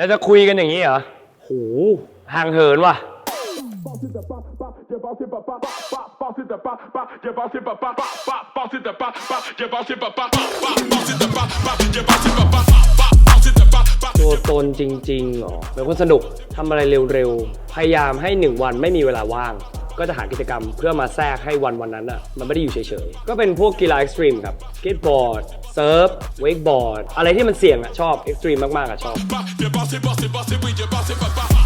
แล้วจะคุยกันอย่างนี้เหรอโหห่างเหินว่ะ Bounce it the ba ba, yeah bounce it ba ba ba ba, bounce it the ba ba, yeah bounce it ba ba ba ba, bounce it the ba ba, yeah bounce it ba ba ba ba, bounce it the ba ba, yeah bounce it ba ba ba ba, bounce it the ba ba. ตัวตนจริงๆเหรอเป็นคนสนุกทำอะไรเร็วๆ พยายามให้หนึ่งวันไม่มีเวลาว่าง ก็จะหากิจกรรมเพื่อมาแทรกให้วันวันนั้นอะมันไม่ได้อยู่เฉยๆ ก็เป็นพวกกีฬาเอ็กซ์ตรีมครับสเก็ตบอร์ดเซิร์ฟเวกบอร์ดอะไรที่มันเสี่ยงอะชอบเอ็กซ์ตรีมมากๆอะชอบ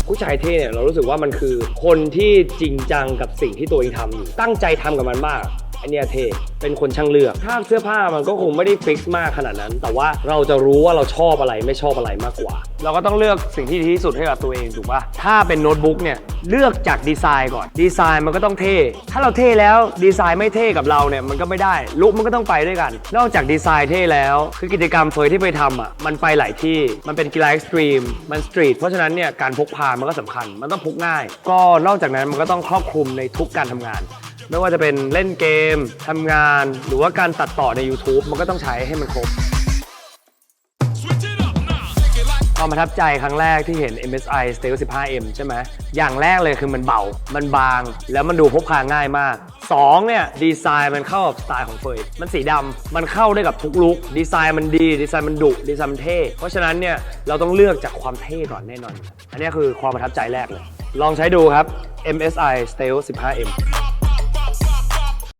ผู้ชายเท่เนี่ยเรารู้สึกว่ามันคือคนที่จริงจังกับสิ่งที่ตัวเองทำอยู่ตั้งใจทำกับมันมาก อันเนี้ยเท่เป็นคนช่างเลือกถ้าเสื้อผ้ามันก็คงไม่ได้ฟิกซ์มากขนาดนั้น แต่ว่าเราจะรู้ว่าเราชอบอะไรไม่ชอบอะไรมากกว่า เราก็ต้องเลือกสิ่งที่ดีที่สุดให้กับตัวเองถูกปะถ้าเป็นโน้ตบุ๊กเนี่ยเลือกจากดีไซน์ก่อน ดีไซน์มันก็ต้องเท่ ถ้าเราเท่แล้วดีไซน์ไม่เท่กับเราเนี่ยมันก็ไม่ได้ลุกมันก็ต้องไปด้วยกัน นอกจากดีไซน์เท่แล้ว คือกิจกรรมเฟยที่ไปทำอะมันไปหลายที่มันเป็นกีฬาเอ็กซ์ตรีมมันสตรีทเพราะฉะนั้นเนี่ยการพกพามันก็สำคัญ มันต้องพกง่าย ก็นอกจากนั้นมันก็ต้องครอบคลุมในทุกการทำงาน ไม่ว่าจะเป็นเล่นเกมทำงาน หรือว่าการตัดต่อใน YouTube มันก็ต้องใช้ให้มันครบความประทับใจครั้งแรกที่เห็น MSI Stereo 15M ใช่ไหม อย่างแรกเลยคือมันเบา มันบาง แล้วมันดูพกพาง่ายมาก 2 เนี่ย ดีไซน์มันเข้ากับสไตล์ของเฟย มันสีดำมันเข้าได้กับทุกลุค ดีไซน์มันดี ดีไซน์มันดุ ดีไซน์มันเท่ เพราะฉะนั้นเนี่ย เราต้องเลือกจากความเท่ก่อนแน่นอน อันนี้คือความประทับใจแรกเลย ลองใช้ดูครับ MSI Stereo 15M